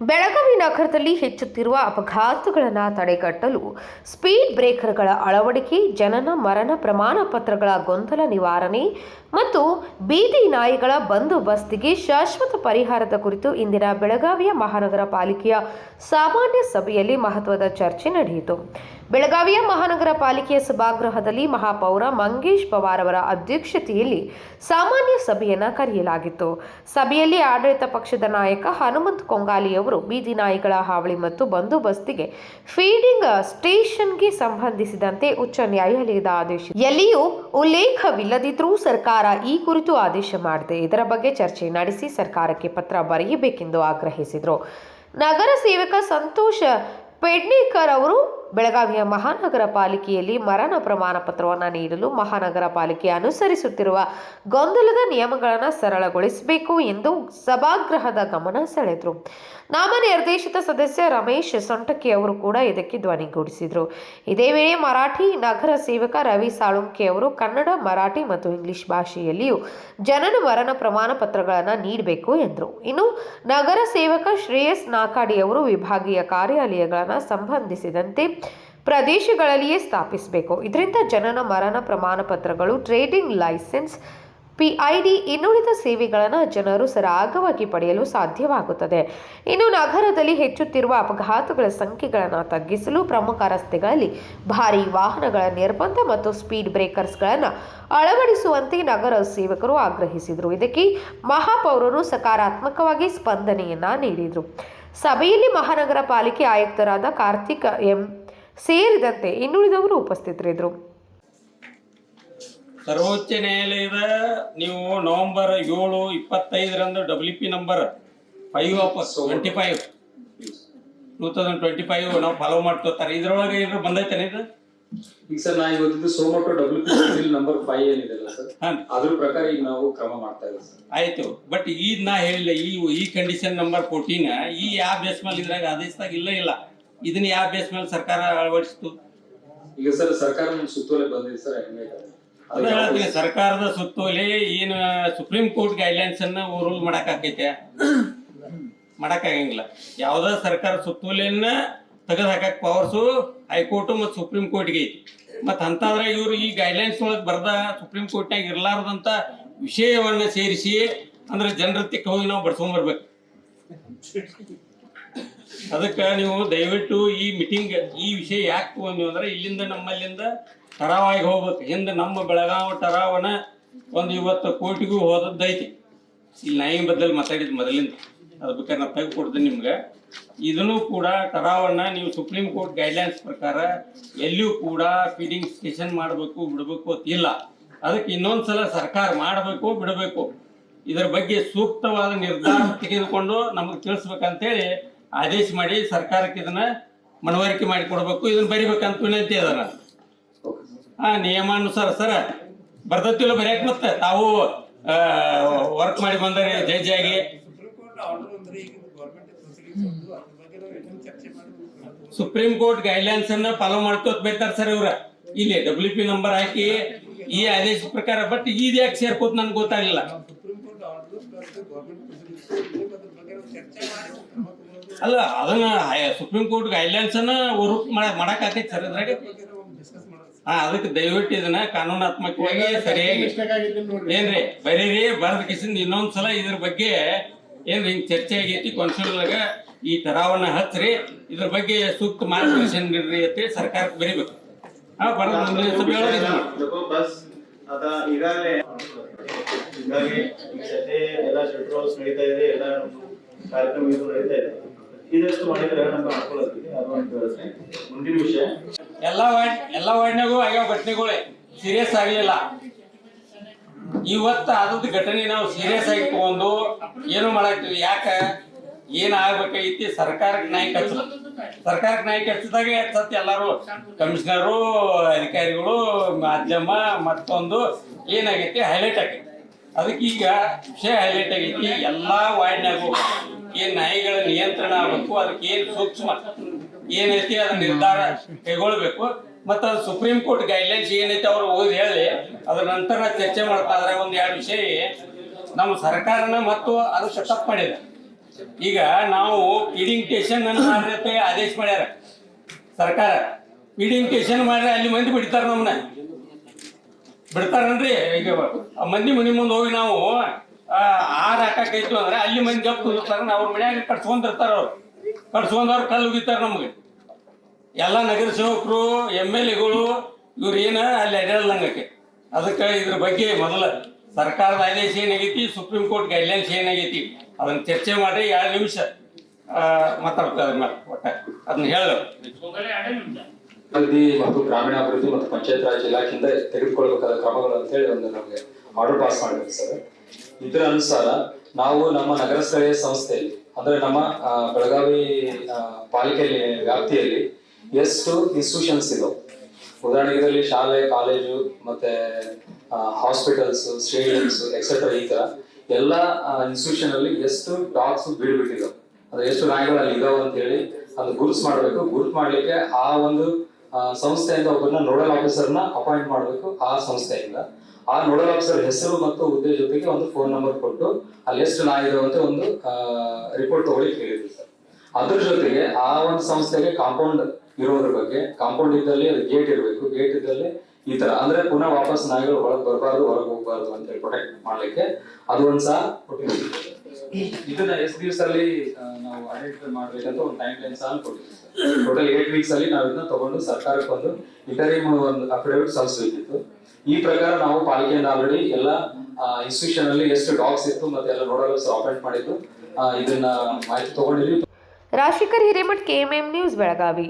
ಬೆಳಗಾವಿ ನಗರದಲ್ಲಿ ಹೆಚ್ಚುತ್ತಿರುವ ಅಪಘಾತಗಳನ್ನು ತಡೆಗಟ್ಟಲು ಸ್ಪೀಡ್ ಬ್ರೇಕರ್ಗಳ ಅಳವಡಿಕೆ, ಜನನ ಮರಣ ಪ್ರಮಾಣ ಪತ್ರಗಳ ಗೊಂದಲ ನಿವಾರಣೆ ಮತ್ತು ಬೀದಿ ನಾಯಿಗಳ ಬಂದೋಬಸ್ತಿಗೆ ಶಾಶ್ವತ ಪರಿಹಾರದ ಕುರಿತು ಇಂದಿನ ಬೆಳಗಾವಿಯ ಮಹಾನಗರ ಪಾಲಿಕೆಯ ಸಾಮಾನ್ಯ ಸಭೆಯಲ್ಲಿ ಮಹತ್ವದ ಚರ್ಚೆ ನಡೆಯಿತು. ಬೆಳಗಾವಿಯ ಮಹಾನಗರ ಪಾಲಿಕೆಯ ಸಭಾಗೃಹದಲ್ಲಿ ಮಹಾಪೌರ ಮಂಗೇಶ್ ಪವಾರ್ ಅವರ ಅಧ್ಯಕ್ಷತೆಯಲ್ಲಿ ಸಾಮಾನ್ಯ ಸಭೆಯನ್ನ ಕರೆಯಲಾಗಿತ್ತು. ಸಭೆಯಲ್ಲಿ ಆಡಳಿತ ಪಕ್ಷದ ನಾಯಕ ಹನುಮಂತ್ ಕೊಂಗಾಲಿಯವರು ಬೀದಿ ನಾಯಿಗಳ ಹಾವಳಿ ಮತ್ತು ಬಂದೋಬಸ್ತಿಗೆ ಫೀಡಿಂಗ್ ಸ್ಟೇಷನ್ಗೆ ಸಂಬಂಧಿಸಿದಂತೆ ಉಚ್ಚ ನ್ಯಾಯಾಲಯದ ಆದೇಶ. ಎಲ್ಲಿಯೂ ಉಲ್ಲೇಖವಿಲ್ಲದಿದ್ದರೂ ಸರ್ಕಾರ ಈ ಕುರಿತು ಆದೇಶ ಮಾಡಿದೆ ಇದರ ಬಗ್ಗೆ ಚರ್ಚೆ ನಡೆಸಿ ಸರ್ಕಾರಕ್ಕೆ ಪತ್ರ ಬರೆಯಬೇಕೆಂದು ಆಗ್ರಹಿಸಿದರು. ನಗರ ಸೇವಕ ಸಂತೋಷ್ ಪೆಡ್ನೇಕರ್ ಅವರು ಬೆಳಗಾವಿಯ ಮಹಾನಗರ ಪಾಲಿಕೆಯಲ್ಲಿ ಮರಣ ಪ್ರಮಾಣ ಪತ್ರವನ್ನು ನೀಡಲು ಮಹಾನಗರ ಪಾಲಿಕೆ ಅನುಸರಿಸುತ್ತಿರುವ ಗೊಂದಲದ ನಿಯಮಗಳನ್ನು ಸರಳಗೊಳಿಸಬೇಕು ಎಂದು ಸಭಾಗೃಹದ ಗಮನ ಸೆಳೆದರು. ನಾಮನಿರ್ದೇಶಿತ ಸದಸ್ಯ ರಮೇಶ್ ಸೊಂಟಕಿ ಅವರು ಕೂಡ ಇದಕ್ಕೆ ಧ್ವನಿಗೂಡಿಸಿದರು ಇದೇ ವೇಳೆ ಮರಾಠಿ ನಗರ ಸೇವಕ ರವಿ ಸಾಳುಂಕೆ ಅವರು ಕನ್ನಡ, ಮರಾಠಿ ಮತ್ತು ಇಂಗ್ಲಿಷ್ ಭಾಷೆಯಲ್ಲಿಯೂ ಜನನ ಮರಣ ಪ್ರಮಾಣ ಪತ್ರಗಳನ್ನು ನೀಡಬೇಕು ಎಂದರು. ಇನ್ನು ನಗರ ಸೇವಕ ಶ್ರೇಯಸ್ ನಾಕಾಡಿ ಅವರು ವಿಭಾಗೀಯ ಕಾರ್ಯಾಲಯಗಳನ್ನು ಸಂಬಂಧಿಸಿದಂತೆ ಪ್ರದೇಶಗಳಲ್ಲಿಯೇ ಸ್ಥಾಪಿಸಬೇಕು. ಇದರಿಂದ ಜನನ, ಮರಣ ಪ್ರಮಾಣ ಪತ್ರಗಳು, ಟ್ರೇಡಿಂಗ್ ಲೈಸೆನ್ಸ್, ಪಿಐಡಿ, ಇನ್ನುಳಿದ ಸೇವೆಗಳನ್ನು ಜನರು ಸರಾಗವಾಗಿ ಪಡೆಯಲು ಸಾಧ್ಯವಾಗುತ್ತದೆ. ಇನ್ನು ನಗರದಲ್ಲಿ ಹೆಚ್ಚುತ್ತಿರುವ ಅಪಘಾತಗಳ ಸಂಖ್ಯೆಗಳನ್ನು ತಗ್ಗಿಸಲು ಪ್ರಮುಖ ರಸ್ತೆಗಳಲ್ಲಿ ಭಾರಿ ವಾಹನಗಳ ನಿರ್ಬಂಧ ಮತ್ತು ಸ್ಪೀಡ್ ಬ್ರೇಕರ್ಸ್ಗಳನ್ನು ಅಳವಡಿಸುವಂತೆ ನಗರ ಸೇವಕರು ಆಗ್ರಹಿಸಿದರು. ಇದಕ್ಕೆ ಮಹಾಪೌರರು ಸಕಾರಾತ್ಮಕವಾಗಿ ಸ್ಪಂದನೆಯನ್ನು ನೀಡಿದರು. ಸಭೆಯಲ್ಲಿ ಮಹಾನಗರ ಪಾಲಿಕೆ ಆಯುಕ್ತರಾದ ಕಾರ್ತಿಕ್ ಎಂ. ಸೇರಿದಂತೆ ಇನ್ನುಳಿದವರು ಉಪಸ್ಥಿತರಿದ್ದರು. ಸರ್ವೋಚ್ಚ ನ್ಯಾಯಾಲಯದ ನೀವು ನವೆಂಬರ್ ಏಳು ಇಪ್ಪತ್ತೈದರಂದು W P number five of twenty five two thousand twenty five ನಾವು ಫಾಲೋ ಮಾಡ್ಕೋತಾರೆ ಇದ್ರೊಳಗೆ ಏನಾದ್ರು ಬಂದೈತೆನೇ ಇದು? ಈಗ ಸರ್ ನಾ ಇವತ್ತಿದ್ದು suo motu W P bill number five ಏನಿದೆಲ್ಲ ಸರ್? ಹಾಂ. ಅದ್ರ ಪ್ರಕಾರ ಈಗ ನಾವು ಕ್ರಮ ಮಾಡ್ತಾ ಇದ್ದೀವಿ ಸರ್. ಆಯ್ತು. ಬಟ್ ಈಗ ನಾ ಹೇಳಿಲ್ಲ ಈ ಈ ಕಂಡೀಷನ್ ನಂಬರ್ ಫೋರ್ಟೀನ್ ಈ ಯಾವ ಬೇಸ್ ಮೇಲೆ ಇದ್ರಾಗ ಆದೇಶದಾಗ ಇಲ್ಲ ಇಲ್ಲ. ಇದನ್ನ ಯಾವ ಬೇಸ್ ಮೇಲೆ ಸರ್ಕಾರ ಅಳವಡಿಸಿತು ಈಗ ಸರ್ ಸರ್ಕಾರ ಸುತ್ತೋಲೆ ಬಂದಿದೆ ಸರ್ ಹೇಳ್ತೀನಿ ಸರ್ಕಾರದ ಸುತ್ತೋಲೆ ಏನು ಸುಪ್ರೀಂ ಕೋರ್ಟ್ ಗೈಡ್ಲೈನ್ಸ್ ಅನ್ನ ರೂಲ್ ಮಾಡಕ್ ಆಕೈತೆ. ಮಾಡಕ್ ಆಗಂಗಿಲ್ಲ. ಯಾವ್ದ ಸರ್ಕಾರ ಸುತ್ತೋಲೆಯನ್ನ ತೆಗೆದು ಹಾಕಕ್ ಪವರ್ಸು ಹೈಕೋರ್ಟ್ ಮತ್ತು ಸುಪ್ರೀಂ ಕೋರ್ಟ್ಗೆ ಐತಿ. ಮತ್ ಅಂತಂದ್ರೆ ಇವ್ರು ಈ ಗೈಡ್ಲೈನ್ಸ್ ಒಳಗೆ ಬರ್ದ ಸುಪ್ರೀಂ ಕೋರ್ಟ್ನಾಗ ಇರ್ಲಾರ್ದಂತ ವಿಷಯವನ್ನ ಸೇರಿಸಿ ಅಂದ್ರೆ ತಿಕ್ಕ ಹೋಗಿ ನಾವು ಬಡ್ಸ್ಕೊಂಡ್ ಅದಕ್ಕೆ ನೀವು ದಯವಿಟ್ಟು ಈ ಮೀಟಿಂಗ್ ಈ ವಿಷಯ ಯಾಕೆ ತಗೊಂಡ್ವಿ ಅಂದ್ರೆ ಇಲ್ಲಿಂದ ನಮ್ಮಲ್ಲಿಂದ ಟರಾವಾಗಿ ಹೋಗ್ಬೇಕು. ಹಿಂದೆ ನಮ್ಮ ಬೆಳಗಾವಿ ಟರಾವನ ಒಂದು ಇವತ್ತು ಕೋಟಿಗೂ ಹೋದದ್ದೈತಿ. ಇಲ್ಲಿ ನಾಯಿ ಬದಲು ಮಾತಾಡಿದ್ ಮೊದಲಿಂದ. ಅದ್ ಬೇಕಾದ್ರೆ ನಾನು ತೆಗೆದು ಕೊಡ್ತೀನಿ ನಿಮ್ಗೆ. ಇದನ್ನು ಕೂಡ ಟರಾವನ್ನ ನೀವು ಸುಪ್ರೀಂ ಕೋರ್ಟ್ ಗೈಡ್ಲೈನ್ಸ್ ಪ್ರಕಾರ ಎಲ್ಲಿಯೂ ಕೂಡ ಫೀಡಿಂಗ್ ಸ್ಟೇಷನ್ ಮಾಡಬೇಕು, ಬಿಡಬೇಕು ಅಂತ ಇಲ್ಲ ಅದಕ್ಕೆ ಇನ್ನೊಂದ್ಸಲ ಸರ್ಕಾರ ಮಾಡಬೇಕು, ಬಿಡಬೇಕು, ಇದರ ಬಗ್ಗೆ ಸೂಕ್ತವಾದ ನಿರ್ಧಾರ ತೆಗೆದುಕೊಂಡು ನಮಗೆ ತಿಳಿಸ್ಬೇಕಂತೇಳಿ ಆದೇಶ ಮಾಡಿ ಸರ್ಕಾರಕ್ಕೆ ಇದನ್ನ ಮನವರಿಕೆ ಮಾಡಿ ಕೊಡಬೇಕು. ಇದನ್ನ ಬರಿಬೇಕಂತ ವಿನಂತಿ ನಾನು ಆ ನಿಯಮಾನುಸಾರ ಸರ. ಬರ್ತತಿಲ್ಲ ಬರೆಯಕ್ ಮತ್ತೆ. ತಾವು ವರ್ಕ್ ಮಾಡಿ ಬಂದರೆ ಜಡ್ಜ್ ಆಗಿ. ಸುಪ್ರೀಂ ಕೋರ್ಟ್ ಗೈಡ್ಲೈನ್ಸ್ ಅನ್ನ ಫಾಲೋ ಮಾಡ್ಕೋತ ಬೈತಾರ ಸರ್ ಇವ್ರ. ಇಲ್ಲಿ ಡಬ್ಲ್ಯೂ ಪಿ ನಂಬರ್ ಹಾಕಿ ಈ ಆದೇಶ ಪ್ರಕಾರ ಬಟ್ ಇದು ಯಾಕೆ ಸೇರ್ಕೋತ ನನ್ಗೆ ಗೊತ್ತಾಗಲಿಲ್ಲ. ಅಲ್ಲ ಅದನ್ನ ಸುಪ್ರೀಂ ಕೋರ್ಟ್ ಗೈಡ್ಲೈನ್ಸ್ ಅನ್ನ ರೂಪ್ ಮಾಡಕ್ ಆಕೈತಿ ಸರ್ ಅದ್ರಾಗ? ಹಾ ಅದಕ್ಕೆ ದಯವಿಟ್ಟು ಇದನ್ನ ಕಾನೂನಾತ್ಮಕವಾಗಿ ಸರಿಯಾಗಿ ಏನ್ರಿ ಬರೀರಿ ಬರದ ಕಿಸಿಂದ ಇನ್ನೊಂದ್ಸಲ ಇದ್ರ ಬಗ್ಗೆ ಏನ್ರಿ ಹಿಂಗ್ ಚರ್ಚೆ ಆಗೈತಿ ಕೌನ್ಸಿಲ್ ಈ ತರಾವನ್ನ ಹಚ್ಚ್ರಿ ಇದ್ರ ಬಗ್ಗೆ ಸೂಕ್ತ ಮಾರ್ಗದರ್ಶನ ನೀಡ್ರಿ ಅಂತ ಸರ್ಕಾರಕ್ಕೆ ಬರೀಬೇಕು. ಹಾ ಬರೋದು ಅದ ಈಗಾಗಲೇ ಹೀಗಾಗಿ ಈ ಸತಿ ಎಲ್ಲ ಶೆಟ್ರೋಲ್ಸ್ ನಡೀತಾ ಇದೆ ಎಲ್ಲ ಕಾರ್ಯಕ್ರಮ ನಡೀತಾ ಇದೆ. ಇದಷ್ಟು ಮಾಡಿದ್ರೆ ನಮ್ಗೆ ಅನುಕೂಲ ಮುಂದಿನ ವಿಷಯ. ಎಲ್ಲ ವಾರ್ಡ್ ಎಲ್ಲ ವಾರ್ಡ್ನಾಗೂ ಆಗ್ಯಾವ ಘಟನೆಗಳೇ ಸೀರಿಯಸ್ ಆಗ್ಲಿಲ್ಲ. ಇವತ್ತು ಆದದ್ದು ಘಟನೆ ನಾವು ಸೀರಿಯಸ್ ಆಗಿ ತಗೊಂಡು ಏನು ಮಾಡಾಕ್ತೀವಿ? ಯಾಕ? ಏನ್ ಆಗ್ಬೇಕೈತಿ ಸರ್ಕಾರಕ್ಕೆ ನಾಯಿ ಕಚ್ಚ ಸರ್ಕಾರಕ್ಕೆ ನಾಯಿ ಕಚ್ಚಿದಾಗ ಸತ್ ಎಲ್ಲರೂ ಕಮಿಷನರು ಅಧಿಕಾರಿಗಳು, ಮಾಧ್ಯಮ, ಮತ್ತೊಂದು ಏನಾಗೈತಿ? ಹೈಲೈಟ್ ಆಗೈತಿ. ಅದಕ್ಕೆ ಈಗ ವಿಷಯ ಹೈಲೈಟ್ ಆಗೈತಿ. ಎಲ್ಲ ವಾರ್ಡ್ನಾಗೂ ಏನ್ ನಾಯಿಗಳ ನಿಯಂತ್ರಣ ಆಗ್ಬೇಕು, ಅದಕ್ಕೆ ಏನ್ ಸೂಕ್ಷ್ಮ ಏನೈತಿ ಅದ್ರ ನಿರ್ಧಾರ ಕೈಗೊಳ್ಬೇಕು. ಮತ್ತ ಸುಪ್ರೀಂ ಕೋರ್ಟ್ ಗೈಡ್ಲೈನ್ಸ್ ಏನೈತಿ ಅವ್ರು ಓದಿ ಹೇಳಿ, ಅದ್ರ ನಂತರ ಚರ್ಚೆ ಮಾಡ್ತಾ ಇದ್ರೆ ಒಂದ್ ಎರಡು ವಿಷಯ ನಮ್ಮ ಸರ್ಕಾರನ ಮತ್ತು ಅದು ಸೆಟಪ್ ಮಾಡಿದೆ. ಈಗ ನಾವು ಫೀಡಿಂಗ್ ಸ್ಟೇಷನ್ ಆದೇಶ ಮಾಡ್ಯಾರ. ಸರ್ಕಾರ ಫೀಡಿಂಗ್ ಸ್ಟೇಷನ್ ಮಾಡ್ರೆ ಅಲ್ಲಿ ಮಂದಿ ಬಿಡ್ತಾರ ನಮ್ಮನ್ನ ಬಿಡ್ತಾರನ್ರಿ, ಈಗ ಮಂದಿ ಮನಿ ಮುಂದೆ ಹೋಗಿ ನಾವು ಆ, ಆಹಾರ ಹಾಕೈತು ಅಂದ್ರೆ ಅಲ್ಲಿ ಮಂದಿ ಗಪ್ ಕುದಿರ್ತಾರ ಅವ್ರ ಮನ್ಯಾಗ ಕಟ್ಸ್ಕೊಂಡಿರ್ತಾರ ಅವ್ರು. ಕಟ್ಸ್ಕೊಂಡವ್ರು ಕಲ್ಲು ಉಗಿತಾರ ನಮ್ಗೆ. ಎಲ್ಲ ನಗರ ಸೇವಕರು ಎಂ ಎಲ್ ಎಗಳು ಇವ್ರು ಏನ ಅಲ್ಲಿ ಅಡ್ಯಾಡ್ದಂಗಕ್ಕೆ ಅದಕ್ಕೆ ಇದ್ರ ಬಗ್ಗೆ ಮೊದಲ ಸರ್ಕಾರದ ಆದೇಶ ಏನಾಗೈತಿ ಸುಪ್ರೀಂ ಕೋರ್ಟ್ ಗೈಡ್ಲೈನ್ಸ್ ಏನಾಗೈತಿ ಅದನ್ನ ಚರ್ಚೆ ಮಾಡಿ ಎರಡು ನಿಮಿಷ ಮಾತಾಡ್ತಾರೆ ಒಟ್ಟ. ಅದನ್ನ ಹೇಳ. ಮತ್ತು ಗ್ರಾಮೀಣಾಭಿವೃದ್ಧಿ ಮತ್ತು ಪಂಚಾಯತ್ ರಾಜ್ ಇಲಾಖೆಯಿಂದ ತೆಗೆದುಕೊಳ್ಬೇಕಾದ ಕ್ರಮಗಳು ಅಂತ ಹೇಳಿ ಒಂದು ನಮಗೆ ಆರ್ಡರ್ ಪಾಸ್ ಮಾಡಿದ್ರು ಸರ್. ಇದರ ಅನುಸಾರ ನಾವು ನಮ್ಮ ನಗರ ಸ್ಥಳೀಯ ಸಂಸ್ಥೆಯಲ್ಲಿ ಅಂದ್ರೆ ನಮ್ಮ ಬೆಳಗಾವಿ ಪಾಲಿಕೆ ಪಾಲಿಕೆಯಲ್ಲಿ, ವ್ಯಾಪ್ತಿಯಲ್ಲಿ ಎಷ್ಟು ಇನ್ಸ್ಟಿಟ್ಯೂಷನ್ಸ್ ಇದಾವೆ? ಉದಾಹರಣೆಗೆ ಇದರಲ್ಲಿ ಶಾಲೆ, ಕಾಲೇಜು, ಮತ್ತೆ ಹಾಸ್ಪಿಟಲ್ಸ್ ಸ್ಟೇಡಿಯಮ್ಸ್ ಎಕ್ಸೆಟ್ರಾ ಈ ತರ ಎಲ್ಲ ಇನ್ಸ್ಟಿಟ್ಯೂಷನ್ ಅಲ್ಲಿ ಎಷ್ಟು ಡಾಗ್ಸ್ ಬೀಳ್ಬಿಟ್ಟಿದಾವೆ ಅಂದ್ರೆ ಎಷ್ಟು ನಾಯಿಗಳು ಅಲ್ಲಿ ಇದಾವೆ ಅಂತ ಹೇಳಿ ಅದು ಗುರುತು ಮಾಡಬೇಕು. ಗುರುತು ಮಾಡ್ಲಿಕ್ಕೆ ಆ ಒಂದು ಸಂಸ್ಥೆಯಿಂದ ಒಬ್ಬರನ್ನ ನೋಡಲ್ ಆಫೀಸರ್ನ ಅಪಾಯಿಂಟ್ ಮಾಡಬೇಕು ಆ ಸಂಸ್ಥೆಯಿಂದ. ಆ ನೋಡಲ್ ಆಫೀಸರ್ ಹೆಸರು ಮತ್ತು ಹುದ್ದೆ ಜೊತೆಗೆ ಒಂದು ಫೋನ್ ನಂಬರ್ ಕೊಟ್ಟು ಅಲ್ಲಿ ಎಷ್ಟು ಇದಾವೆ ಅಂತ ಒಂದು ರಿಪೋರ್ಟ್ ತಗೊಳ್ಳಿ ಹೇಳಿದ್ರು ಸರ್. ಅದ್ರ ಜೊತೆಗೆ ಆ ಒಂದು ಸಂಸ್ಥೆಗೆ ಕಾಂಪೌಂಡ್ ಇರೋದ್ರ ಬಗ್ಗೆ ಕಾಂಪೌಂಡ್ ಇದ್ದಲ್ಲಿ ಗೇಟ್ ಇರಬೇಕು. ಗೇಟ್ ಇದ್ದಲ್ಲಿ ಈ ತರ ಅಂದ್ರೆ ಪುನಃ ವಾಪಸ್ ನಾಯಿಗಳು ಒಳಗೆ ಬರಬಾರ್ದು, ಹೊರಗೆ ಹೋಗ್ಬಾರ್ದು ಅಂತ ಹೇಳಿ ಪ್ರೊಟೆಕ್ಟ್ ಮಾಡ್ಲಿಕ್ಕೆ ಅದು ಒಂದ್ ಸಹ. ಇದನ್ನ ಎಷ್ಟು ದಿವಸ ಅಲ್ಲಿ ನಾವು ಐಡೆಂಟಿಫೈ ಮಾಡ್ಬೇಕಂತ ಒಂದು ಟೈಮ್ ಲೈನ್ ಸಹ ಕೊಟ್ಟಿದ್ದೀವಿ ಟೋಟಲ್ ಏಟ್ ವೀಕ್ಸ್ ಅಲ್ಲಿ ನಾವು ಇದನ್ನ ತಗೊಂಡು ಸರ್ಕಾರಕ್ಕೆ ಒಂದು ಇಂಟರ್ವ್ಯೂ ಒಂದು ಅಫಿಡವಿಟ್ ಸಲ್ಲಿಸಬೇಕಿತ್ತು. ಈ ಪ್ರಕಾರ ನಾವು ಪಾಲಿಕೆಯಿಂದ ಆಲ್ರೆಡಿ ಎಲ್ಲ ಇನ್ಸ್ಟಿಟ್ಯೂಷನ್ ಅಲ್ಲಿ ಎಷ್ಟು ಡಾಗ್ಸ್ ಇತ್ತು ಮತ್ತೆ ಎಲ್ಲ ನೋಡಲು ಅಪಾಯಿಂಟ್ ಮಾಡಿದ್ದು. ಇದನ್ನ ಮಾಹಿತಿ ತಗೊಂಡಿದ್ವಿ ರಾಜಶೇಖರ್ ಹಿರೇಮಠ್ ಕೆಎಂಎಂ ನ್ಯೂಸ್ ಬೆಳಗಾವಿ.